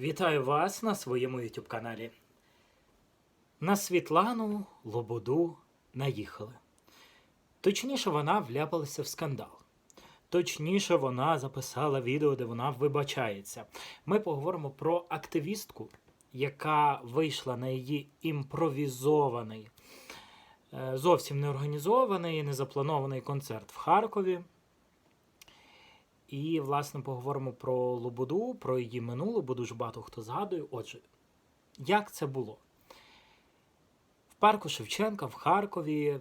Вітаю вас на своєму YouTube каналі. На Світлану Лободу наїхали. Точніше, вона вляпалася в скандал. Точніше, вона записала відео, де вона вибачається. Ми поговоримо про активістку, яка вийшла на її імпровізований, е, зовсім не організований, не запланований концерт в Харкові. І, власне, поговоримо про Лободу, про її минуле, бо дуже багато хто згадує. Отже, як це було? В парку Шевченка в Харкові,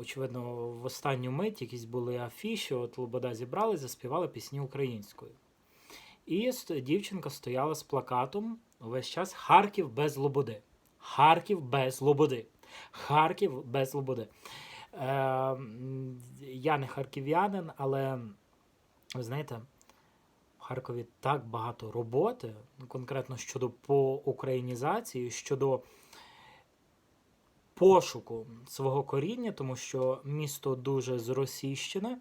очевидно, в останню мить якісь були афіші, от Лобода зібрали, заспівали пісні українською. І дівчинка стояла з плакатом увесь час Харків без Лободи. Харків без Лободи. Харків без Лободи. Е, я не харків'янин, але ви знаєте, в Харкові так багато роботи, ну, конкретно щодо поукраїнізації, щодо пошуку свого коріння, тому що місто дуже зросійщене.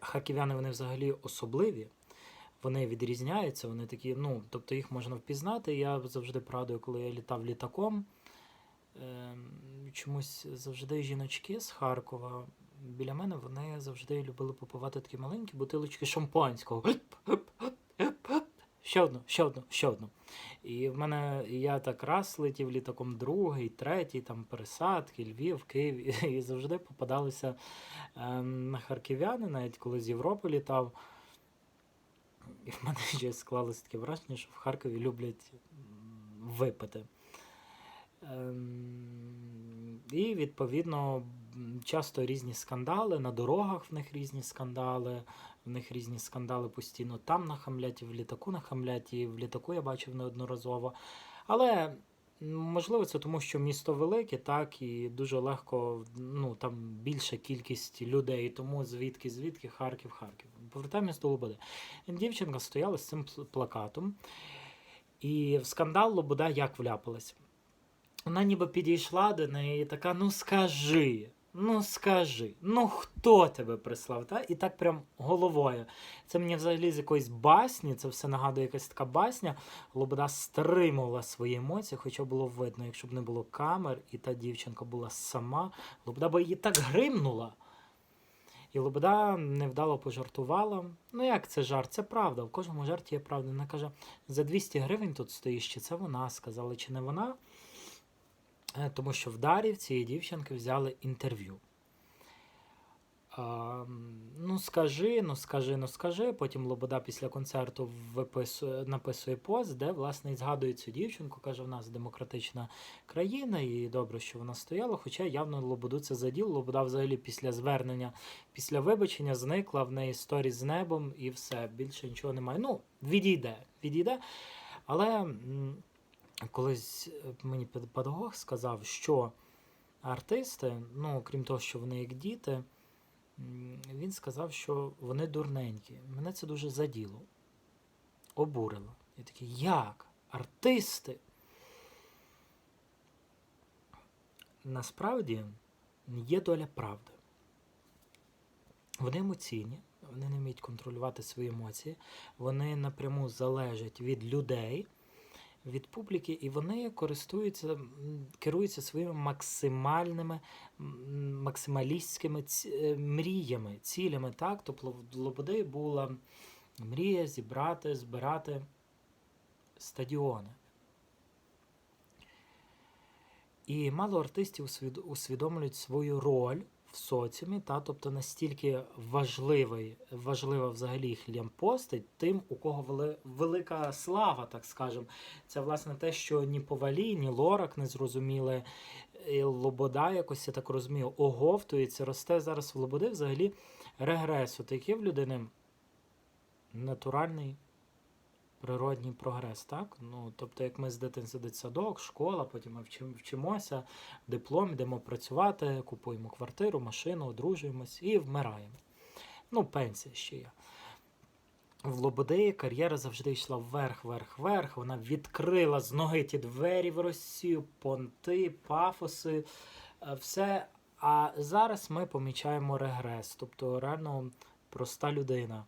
Харків'яни вони взагалі особливі. Вони відрізняються, вони такі, ну, тобто їх можна впізнати. Я завжди порадую, коли я літав літаком. Ем, чомусь завжди жіночки з Харкова біля мене вони завжди любили попивати такі маленькі бутилочки шампанського. Ще одну, ще одну, ще одну. І в мене я так раз летів літаком другий, третій, там пересадки, Львів, Київ, і завжди попадалися ем, харків'яни, навіть коли з Європи літав. І в мене ще склалося таке враження, що в Харкові люблять випити. Ем, І відповідно часто різні скандали, на дорогах в них різні скандали, в них різні скандали постійно там нахамлять, і в літаку нахамлять, і в літаку я бачив неодноразово. Але можливо це тому, що місто велике, так, і дуже легко, ну там більша кількість людей, тому звідки, звідки Харків, Харків. Повертаємось до Лободи. Дівчинка стояла з цим плакатом, і в скандал Лобода як вляпалась? Вона ніби підійшла до неї і така: ну скажи, ну скажи, ну хто тебе прислав? Та? І так прям головою. Це мені взагалі з якоїсь басні, це все нагадує якась така басня. Лобода стримувала свої емоції, хоча було видно, якщо б не було камер, і та дівчинка була сама, Лобода би її так гримнула. І Лобода невдало пожартувала. Ну як це жарт? Це правда. В кожному жарті є правда. Вона каже: за 200 гривень тут стоїш, чи це вона сказала, чи не вона. Е, Тому що в Дарі в цієї дівчинки взяли інтерв'ю. Ну, скажи, ну скажи, ну скажи. Потім Лобода після концерту виписує, написує пост, де, власне, і згадує цю дівчинку. Каже, в нас демократична країна, і добре, що вона стояла. Хоча явно Лободу це заділ. Лобода взагалі після звернення, після вибачення зникла в неї сторіс з небом і все. Більше нічого немає. Ну, відійде, відійде. Але. Колись е, мені пед- педагог сказав, що артисти, ну крім того, що вони як діти, він сказав, що вони дурненькі. Мене це дуже заділо, обурило. Я такий, як? Артисти? Насправді є доля правди. Вони емоційні, вони не вміють контролювати свої емоції, вони напряму залежать від людей від публіки, і вони користуються, керуються своїми максимальними, максималістськими ці- е, мріями, цілями. Так? Тобто в Лободи була мрія зібрати, збирати стадіони. І мало артистів усвідомлюють свою роль в соціумі, та, тобто настільки важливий, важлива взагалі їх лямпостить тим, у кого вели, велика слава, так скажемо. Це власне те, що ні Повалі, ні Лорак не зрозуміли, і Лобода якось я так розумію, оговтується, росте зараз в Лободи взагалі регрес. От який в людини натуральний природній прогрес, так? Ну, тобто, як ми з дитинства дитсадок, школа, потім ми вчим- вчимося, диплом, йдемо працювати, купуємо квартиру, машину, одружуємось і вмираємо. Ну, пенсія ще є. В Лободи кар'єра завжди йшла вверх, вверх, вверх. Вона відкрила з ноги ті двері в Росію, понти, пафоси, е, все. А зараз ми помічаємо регрес. Тобто, реально проста людина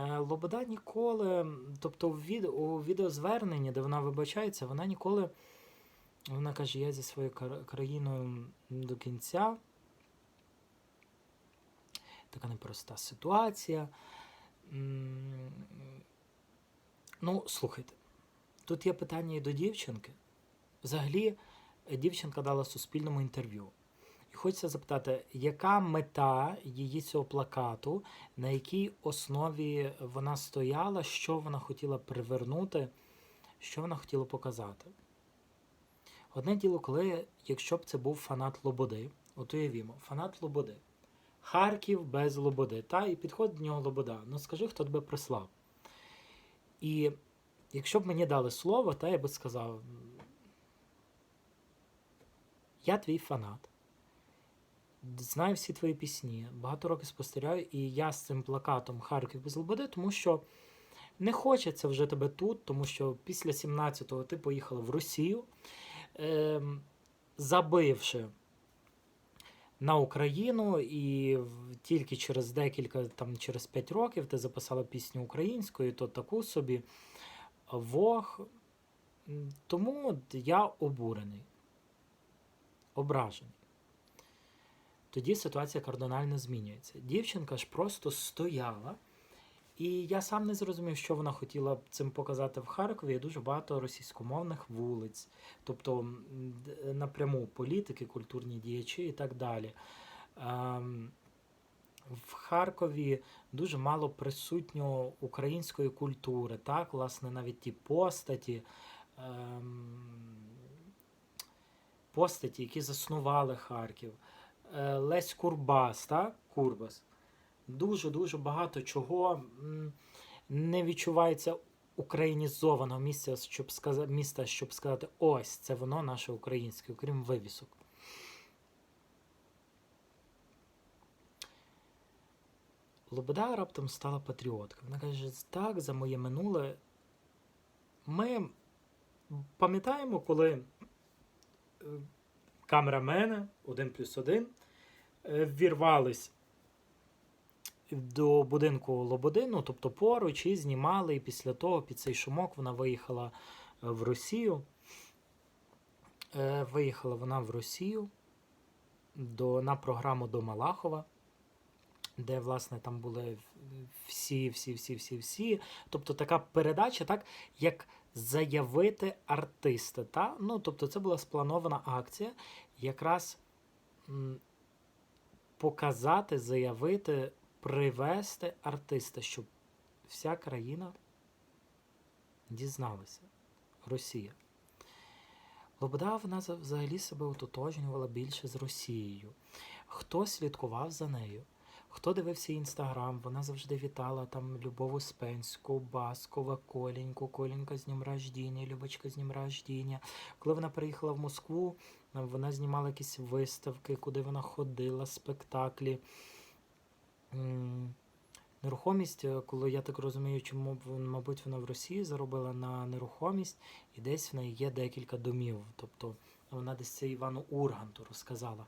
Лобода ніколи, тобто у, від, у відеозверненні, де вона вибачається, вона ніколи. Вона каже, я зі своєю країною до кінця. Така непроста ситуація. Ну, слухайте, тут є питання і до дівчинки. Взагалі, е, дівчинка дала суспільному інтерв'ю. Хочеться запитати, яка мета її цього плакату, на якій основі вона стояла, що вона хотіла привернути, що вона хотіла показати. Одне діло, коли, якщо б це був фанат Лободи, от уявімо, фанат Лободи. Харків без Лободи, та і підходить до нього Лобода. Ну скажи, хто тебе прислав. І якщо б мені дали слово, та я би сказав: я твій фанат. Знаю всі твої пісні, багато років спостерігаю, і я з цим плакатом Харків без Лободи, тому що не хочеться вже тебе тут, тому що після 17-го ти поїхала в Росію, ем, забивши на Україну, і тільки через декілька, там через 5 років ти записала пісню українською, то таку собі Вог. Тому я обурений, ображений. Тоді ситуація кардинально змінюється. Дівчинка ж просто стояла, і я сам не зрозумів, що вона хотіла цим показати в Харкові. Дуже багато російськомовних вулиць, тобто напряму політики, культурні діячі і так далі. Ем, в Харкові дуже мало присутньо української культури, так, власне, навіть ті постаті, ем, постаті, які заснували Харків. Е, Лесь Курбас, так? Курбас. Дуже-дуже багато чого не відчувається українізованого місця, щоб сказати, міста, щоб сказати, ось це воно наше українське, окрім вивісок. Лобода раптом стала патріоткою. Вона каже, так, за моє минуле. Ми пам'ятаємо, коли е, камерамени, один плюс один, ввірвались до будинку Лободи, ну, тобто поруч, і знімали, і після того під цей шумок вона виїхала е, в Росію. Е, Виїхала вона в Росію до, на програму до Малахова, де, власне, там були всі, всі, всі, всі, всі. Тобто така передача, так, як заявити артиста. Та? Ну, тобто це була спланована акція, якраз показати, заявити, привести артиста, щоб вся країна дізналася. Росія. Лобода вона взагалі себе ототожнювала більше з Росією. Хто слідкував за нею? Хто дивився інстаграм, вона завжди вітала там Любов Успенську, Баскова, Коліньку, Колінька з днем рождення, Любочка з днем рождення. Коли вона приїхала в Москву, вона знімала якісь виставки, куди вона ходила, спектаклі. Нерухомість, е, коли я так розумію, чому мабуть, вона в Росії заробила на нерухомість, і десь в неї є декілька домів. Тобто вона десь це Івану Урганту розказала.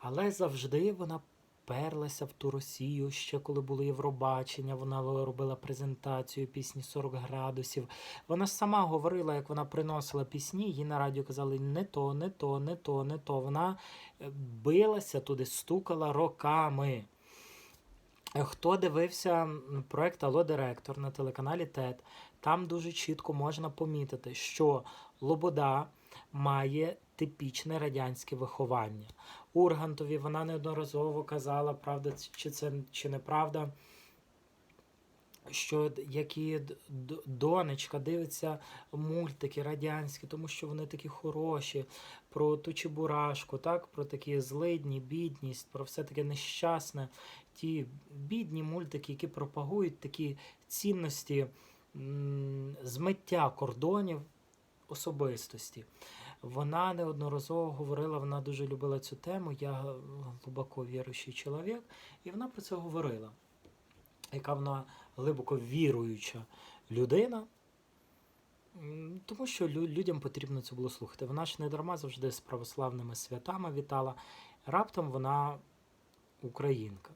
Але завжди вона перлася в ту Росію, ще коли було Євробачення, вона робила презентацію пісні 40 градусів. Вона сама говорила, як вона приносила пісні, їй на радіо казали не то, не то, не то, не то. Вона е, билася туди, стукала роками. Хто дивився проект Алло Директор на телеканалі ТЕТ, там дуже чітко можна помітити, що Лобода має типічне радянське виховання. Ургантові вона неодноразово казала, правда чи це чи неправда, що які донечка дивиться мультики радянські, тому що вони такі хороші, про ту чебурашку, так, про такі злидні, бідність, про все таке нещасне. Ті бідні мультики, які пропагують такі цінності змиття кордонів особистості. Вона неодноразово говорила, вона дуже любила цю тему. Я глибоко віруючий чоловік, і вона про це говорила. Яка вона глибоко віруюча людина, тому що людям потрібно це було слухати. Вона ж не дарма завжди з православними святами вітала. Раптом вона українка.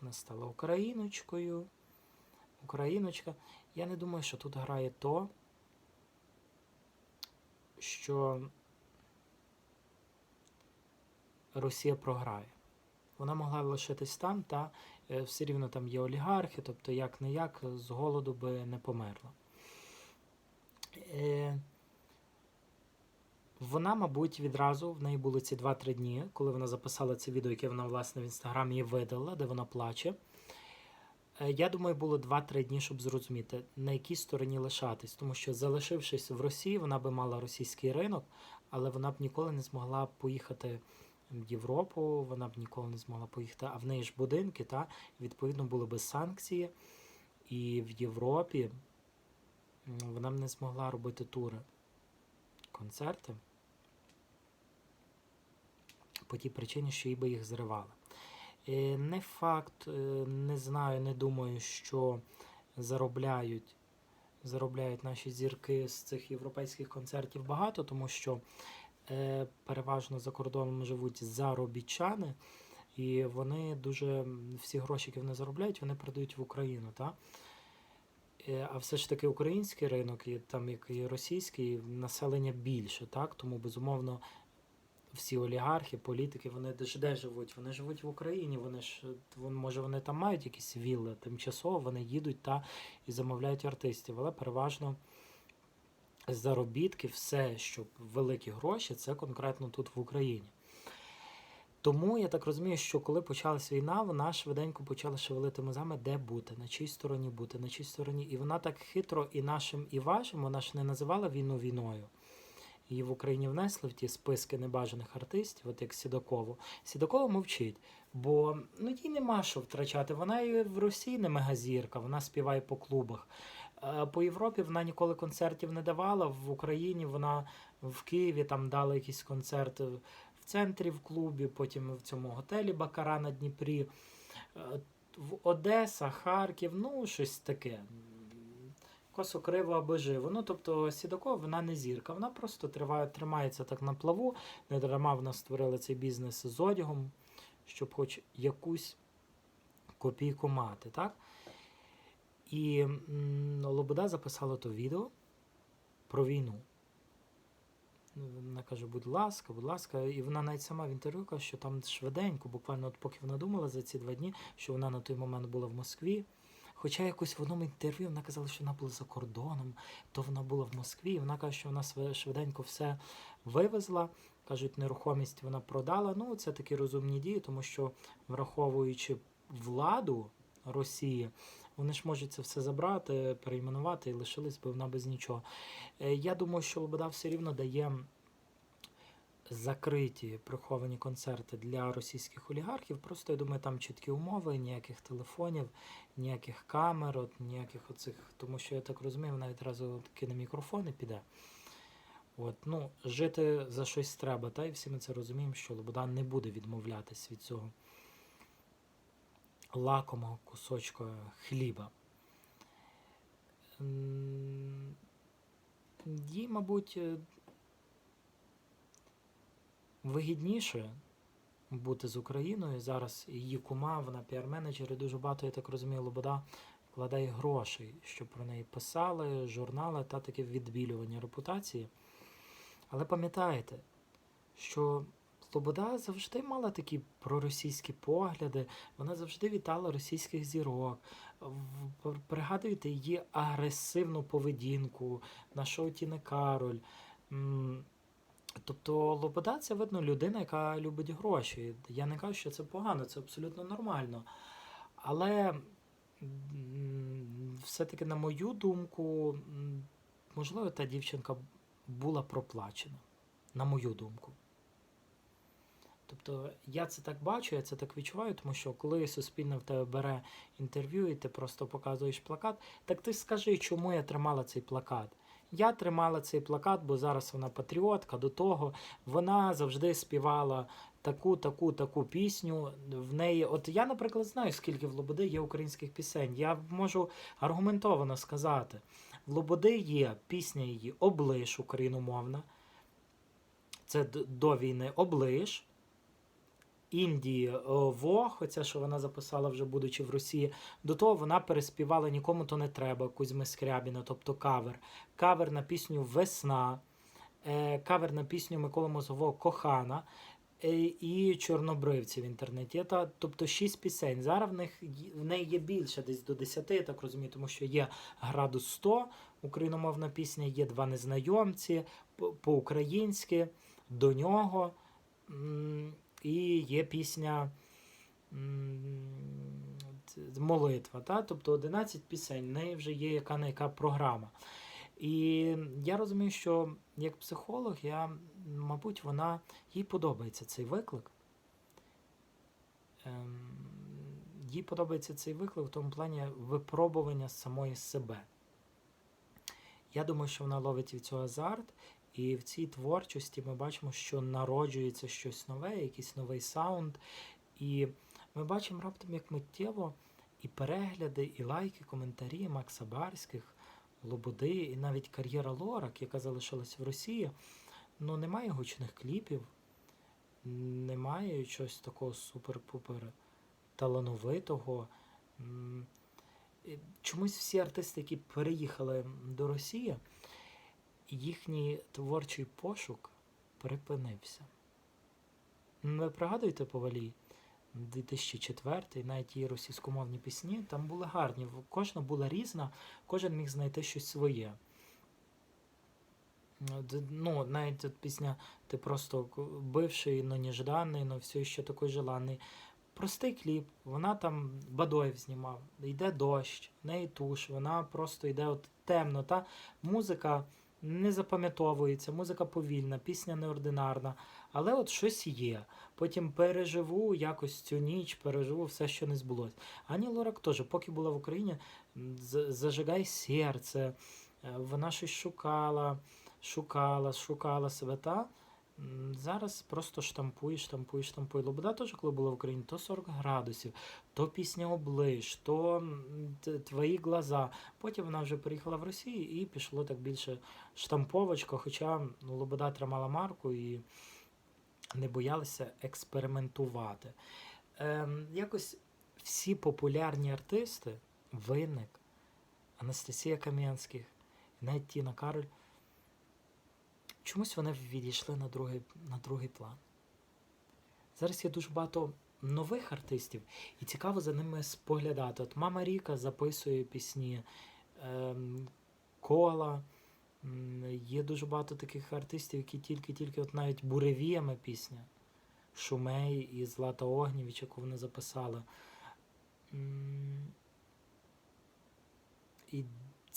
Вона стала україночкою. Україночка. Я не думаю, що тут грає то, що Росія програє. Вона могла лишитись там, та е, все рівно там є олігархи, тобто як не як з голоду би не померла. Е, вона, мабуть, відразу в неї були ці 2-3 дні, коли вона записала це відео, яке вона власне в інстаграмі видала, де вона плаче. Е, Я думаю, було 2-3 дні, щоб зрозуміти, на якій стороні лишатись. Тому що, залишившись в Росії, вона би мала російський ринок, але вона б ніколи не змогла поїхати в Європу, вона б ніколи не змогла поїхати. А в неї ж будинки, та відповідно були би санкції, і в Європі вона б не змогла робити тури, концерти. По тій причині, що їй би їх зривали. Е, Не факт, е, не знаю, не думаю, що заробляють, заробляють наші зірки з цих європейських концертів багато, тому що е, переважно за кордоном живуть заробітчани, і вони дуже всі гроші, які вони заробляють, вони продають в Україну. Та? А все ж таки український ринок, і там як і російський, населення більше, так? Тому безумовно всі олігархи, політики, вони де ж де живуть? Вони живуть в Україні. Вони ж може вони там мають якісь вілли тимчасово, вони їдуть та і замовляють артистів, але переважно заробітки, все, що великі гроші, це конкретно тут в Україні. Тому я так розумію, що коли почалась війна, вона швиденько почала шевелити мозами, де бути, на чій стороні бути, на чій стороні. І вона так хитро і нашим, і вашим, вона ж не називала війну війною. Її в Україні внесли в ті списки небажаних артистів, от як Сідакову. Сідакова мовчить, бо ну їй нема що втрачати. Вона і в Росії не мегазірка, вона співає по клубах. Е, По Європі вона ніколи концертів не давала. В Україні вона в Києві там дала якісь концерти в центрі в клубі, потім в цьому готелі Бакара на Дніпрі. Е, В Одеса, Харків, ну щось таке. Косо криво аби живо. Ну, тобто Сідакова вона не зірка, вона просто триває, тримається так на плаву. Не дарма вона створила цей бізнес з одягом, щоб хоч якусь копійку мати. так? І м, Лобода записала то відео про війну. Вона каже, будь ласка, будь ласка, і вона навіть сама в інтерв'ю каже, що там швиденько, буквально от поки вона думала за ці два дні, що вона на той момент була в Москві. Хоча якось в одному інтерв'ю вона казала, що вона була за кордоном, то вона була в Москві, вона каже, що вона швиденько все вивезла. Кажуть, нерухомість вона продала. Ну, це такі розумні дії, тому що враховуючи владу Росії, вони ж можуть це все забрати, перейменувати і лишились би вона без нічого. Е, Я думаю, що Лобода все рівно дає закриті приховані концерти для російських олігархів. Просто я думаю, там чіткі умови, ніяких телефонів, ніяких камер, от, ніяких оцих. Тому що я так розумію, вона відразу кине мікрофон і піде. От, ну, жити за щось треба, та і всі ми це розуміємо, що Лобода не буде відмовлятись від цього лакомого кусочка хліба. Їй, мабуть, е, вигідніше бути з Україною. Зараз її кума, вона піар-менеджер, і дуже багато, я так розумію, Лобода вкладає грошей, щоб про неї писали, журнали та таке відбілювання репутації. Але пам'ятайте, що Лобода завжди мала такі проросійські погляди, вона завжди вітала російських зірок. Пригадуєте її агресивну поведінку на шоу Тіни Кароль. Тобто Лобода це видно людина, яка любить гроші. Я не кажу, що це погано, це абсолютно нормально. Але все-таки, на мою думку, можливо, та дівчинка була проплачена. На мою думку. Тобто я це так бачу, я це так відчуваю, тому що коли суспільне в тебе бере інтерв'ю і ти просто показуєш плакат, так ти скажи, чому я тримала цей плакат. Я тримала цей плакат, бо зараз вона патріотка. До того вона завжди співала таку, таку, таку пісню. В неї, от я, наприклад, знаю, скільки в Лободи є українських пісень. Я можу аргументовано сказати: в Лободи є пісня її Облиш україномовна. Це до війни Облиш. Індії е, Вог, оця, що вона записала вже будучи в Росії. До того вона переспівала Нікому то не треба Кузьми Скрябіна, тобто кавер. Кавер на пісню Весна, е, кавер на пісню Миколи Мозгового Кохана е, і Чорнобривці в інтернеті. Тобто шість пісень. Зараз в них в неї є більше, десь до 10, я так розумію, тому що є градус 100, україномовна пісня, є два незнайомці по-українськи, до нього. І є пісня молитва. Та? Тобто 11 пісень, в неї вже є яка не яка програма. І я розумію, що як психолог, я, мабуть, вона їй подобається цей виклик. Ем, їй подобається цей виклик в тому плані випробування самої себе. Я думаю, що вона ловить від цього азарт, і в цій творчості ми бачимо, що народжується щось нове, якийсь новий саунд. І ми бачимо раптом, як миттєво і перегляди, і лайки, коментарі Макса Барських, Лободи, і навіть кар'єра Лорак, яка залишилась в Росії. Ну, немає гучних кліпів, немає чогось такого супер-пупер талановитого. Чомусь всі артисти, які переїхали до Росії, їхній творчий пошук припинився. Ви пригадуєте Повалій? 2004, навіть її російськомовні пісні, там були гарні. Кожна була різна, кожен міг знайти щось своє. Ну, навіть от пісня Ти просто бивший, но нежданий, но все ще такий желаний. Простий кліп, вона там Бадоєв знімав, йде дощ, в неї туш, вона просто йде от темно. Та музика не запам'ятовується, музика повільна, пісня неординарна, але от щось є. Потім переживу якось цю ніч, переживу все, що не збулось. Ані Лорак теж, поки була в Україні, зажигай серце, е, вона щось шукала, шукала, шукала себе. Та зараз просто штампує, штампує, штампує. Лобода теж, коли була в Україні, то 40 градусів, то пісня оближ, то твої глаза. Потім вона вже переїхала в Росію і пішло так більше штамповочка, хоча ну, Лобода тримала марку і не боялися експериментувати. Ем, якось всі популярні артисти, Винник, Анастасія Кам'янських, навіть Тіна Кароль, чомусь вони відійшли на другий, на другий план. Зараз є дуже багато нових артистів, і цікаво за ними споглядати. От Мама Ріка записує пісні, ем, кола. Є дуже багато таких артистів, які тільки-тільки от навіть буревіями пісня. Шумей і Злата Огнєвіч, яку вони записали. І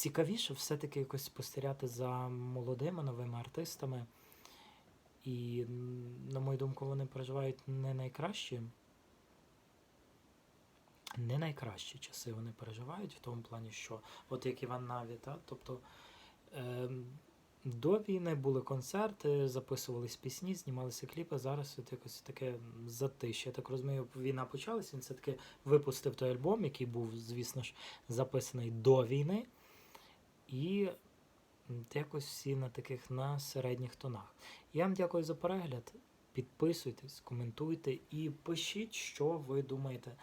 цікавіше все-таки якось спостерігати за молодими новими артистами. І, на мою думку, вони переживають не найкращі. Не найкращі часи вони переживають в тому плані, що от як Іван Наві, та? тобто ем, до війни були концерти, записувались пісні, знімалися кліпи. Зараз от якось таке затище. Я так розумію, війна почалась. Він все-таки випустив той альбом, який був, звісно ж, записаний до війни. І якось всі на таких на середніх тонах. Я вам дякую за перегляд. Підписуйтесь, коментуйте і пишіть, що ви думаєте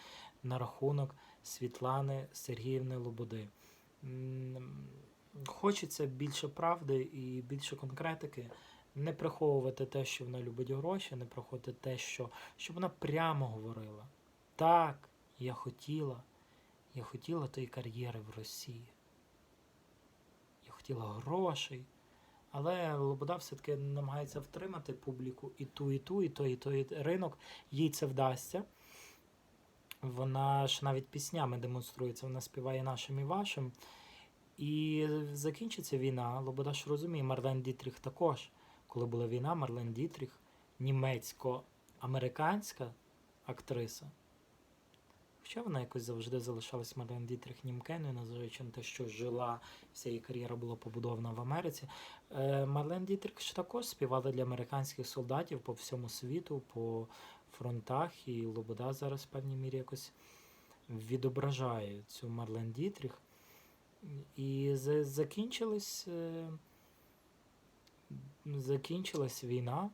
на рахунок Світлани Сергіївни Лободи. Хочеться більше правди і більше конкретики. Не приховувати те, що вона любить гроші, не приховувати те, що щоб вона прямо говорила. Так, я хотіла, я хотіла тої кар'єри в Росії. Хотіла грошей. Але Лобода все-таки намагається втримати публіку і ту, і ту, і той, і той ринок. Їй це вдасться. Вона ж навіть піснями демонструється, вона співає нашим і вашим. І закінчиться війна. Лобода ж розуміє, Марлен Дітріх також. Коли була війна, Марлен Дітріх, німецько-американська актриса. Хоча вона якось завжди залишалась Марлен Дітріх німкеною, незважаючи на те, що жила, вся її кар'єра була побудована в Америці. Е, Марлен Дітріх ж також співала для американських солдатів по всьому світу, по фронтах, і Лобода зараз в певній мірі якось відображає цю Марлен Дітріх. І за- закінчилась, е, закінчилась війна.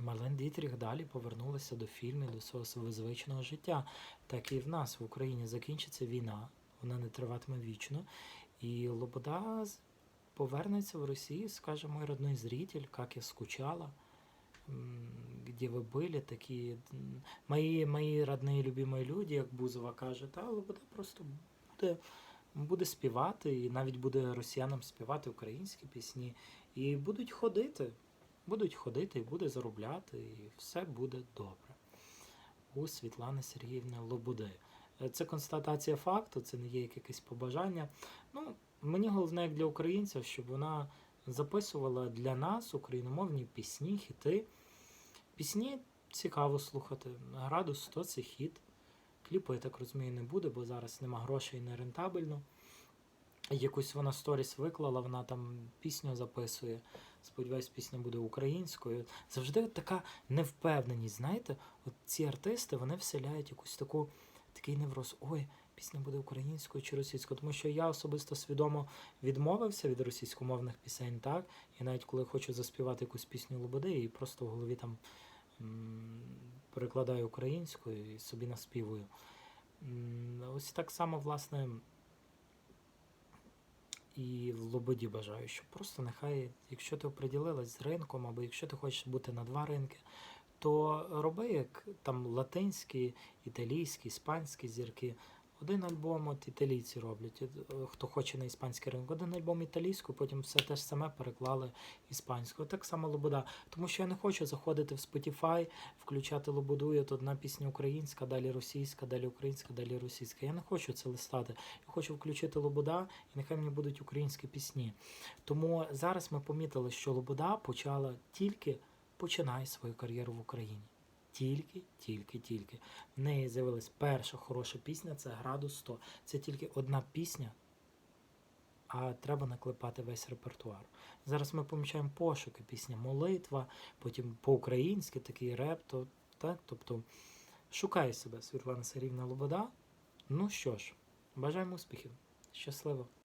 Марлен Дітріх далі повернулася до фільмів, до свого звичного життя. Так і в нас в Україні закінчиться війна, вона не триватиме вічно. І Лобода повернеться в Росію, скаже мой родной зритель, как я скучала, где ви були, такі мої, мої родні любимі люди, як Бузова каже, та Лобода просто буде, буде співати, і навіть буде росіянам співати українські пісні, і будуть ходити, будуть ходити і буде заробляти, і все буде добре. У Світлани Сергіївни Лободи. Е, Це констатація факту, це не є якесь побажання. Ну, мені головне, як для українців, щоб вона записувала для нас україномовні пісні, хіти. Пісні цікаво слухати. Градус 100 це хіт. Кліпу, я так розумію, не буде, бо зараз нема грошей не рентабельно. Якусь вона сторіс виклала, вона там пісню записує. Сподіваюсь, пісня буде українською. Завжди от така невпевненість, знаєте, от ці артисти вони вселяють якусь таку такий невроз. Ой, пісня буде українською чи російською. Тому що я особисто свідомо відмовився від російськомовних пісень, так. І навіть коли хочу заспівати якусь пісню Лободи, і просто в голові там перекладаю українською і собі наспівую. Ось так само, власне, і в Лободі бажаю, що просто нехай, якщо ти оприділилась з ринком, або якщо ти хочеш бути на два ринки, то роби як там латинські, італійські, іспанські зірки. Один альбом от італійці роблять, е, хто хоче на іспанський ринок, один альбом італійською, потім все те ж саме переклали іспанською. Так само Лобода. Тому що я не хочу заходити в Spotify, включати Лободу, і от одна пісня українська, далі російська, далі українська, далі російська. Я не хочу це листати. Я хочу включити Лобода, і нехай мені будуть українські пісні. Тому зараз ми помітили, що Лобода почала тільки починає свою кар'єру в Україні. Тільки, тільки, тільки. В неї з'явилась перша хороша пісня це Градус 100. Це тільки одна пісня, а треба наклепати весь репертуар. Зараз ми помічаємо пошуки, пісня Молитва, потім по-українськи такий реп. То, так? Тобто шукає себе Світлана Сергіївна Лобода. Ну що ж, бажаємо успіхів. Щасливо!